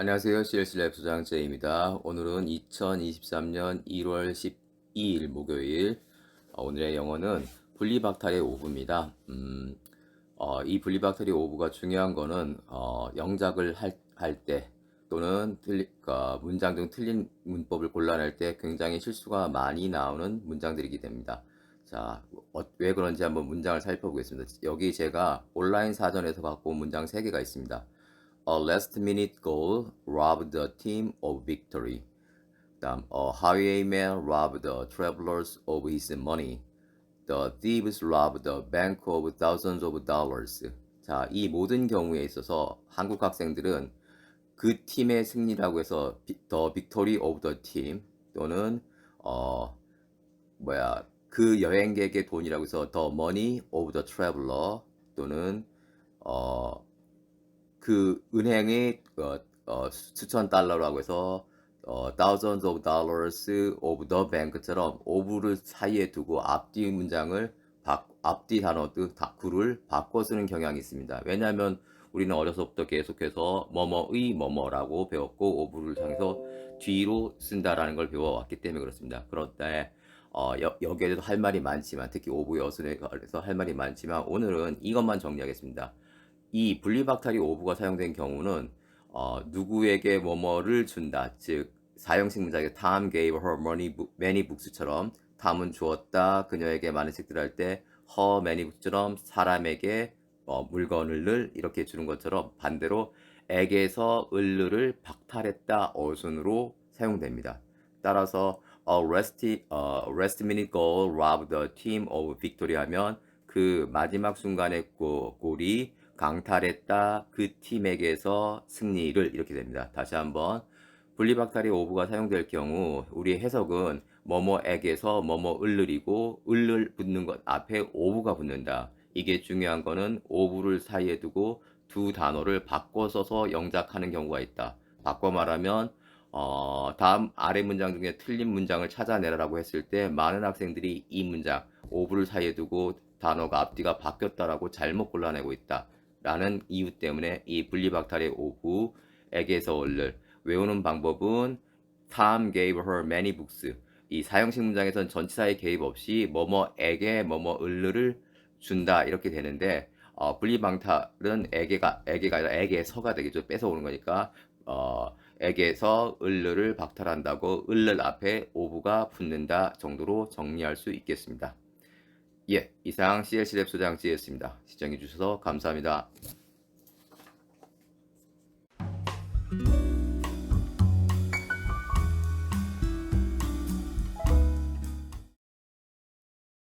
안녕하세요. CLC랩 소장 제이입니다. 오늘은 2023년 1월 12일 목요일. 어, 오늘의 영어는 분리박탈의 오브입니다. 음, 어, 이 분리박탈의 오브가 중요한 거는 어, 영작을 할, 할때 또는 틀리, 어, 문장 중 틀린 문법을 골라낼 때 굉장히 실수가 많이 나오는 문장들이기 됩니다. 자, 어, 왜 그런지 한번 문장을 살펴보겠습니다. 여기 제가 온라인 사전에서 갖고 온 문장 3개가 있습니다. A last minute goal robbed the team of victory. 다음, a highwayman robbed the travelers of his money. The thieves robbed the bank of thousands of dollars. 자, 이 모든 경우에 있어서 한국 학생들은 그 팀의 승리라고 해서 비- the victory of the team 또는 어 뭐야 그 여행객의 돈이라고 해서 the money of the traveler 또는 어 그 은행의 어, 어, 수천 달러라고 해서 어, thousands of dollars of the bank처럼 of를 사이에 두고 앞뒤 문장을 바, 앞뒤 단어도 다 구를 바꿔 쓰는 경향이 있습니다. 왜냐하면 우리는 어려서부터 계속해서 뭐뭐의 뭐뭐라고 배웠고 of를 통해서 뒤로 쓴다라는 걸 배워왔기 때문에 그렇습니다. 그런데 어, 여, 여기에도 할 말이 많지만 특히 오브 여순에 관해서 할 말이 많지만 오늘은 이것만 정리하겠습니다. 이 분리박탈이 오브가 사용된 경우는 어, 누구에게 뭐뭐를 준다. 즉 사형식 문장에 Tom gave her money, many books처럼 탐은 주었다. 그녀에게 많은 책들을 할 때 her many books처럼 사람에게 어, 물건을 늘 이렇게 주는 것처럼 반대로 에게서 을르를 박탈했다 어순으로 사용됩니다. 따라서 a rest, uh, rest minute goal robbed the team of victory 하면 그 마지막 순간의 골- 골이 강탈했다 그 팀에게서 승리를 이렇게 됩니다. 다시 한번 분리박탈의 오브가 사용될 경우 우리의 해석은 뭐뭐에게서 뭐뭐 을르리고 을를 붙는 것 앞에 오브가 붙는다. 이게 중요한 거는 오브를 사이에 두고 두 단어를 바꿔 써서 영작하는 경우가 있다. 바꿔 말하면 어, 다음 아래 문장 중에 틀린 문장을 찾아내라고 했을 때 많은 학생들이 이 문장 오브를 사이에 두고 단어가 앞뒤가 바뀌었다라고 잘못 골라내고 있다. 라는 이유 때문에 이 분리박탈의 오브에게서 얼를 외우는 방법은 Tom gave her many books. 이 사형식 문장에선 전치사의 개입 없이 뭐뭐에게 뭐뭐 을르를 준다 이렇게 되는데 어, 분리방탈은 에게가 에게가 아니라 에게서가 되겠죠. 뺏어오는 거니까 어, 에게서 을르를 박탈한다고 을르 앞에 오브가 붙는다 정도로 정리할 수 있겠습니다. 예, 이상 CLC 랩 소장 지혜였습니다. 시청해 주셔서 감사합니다.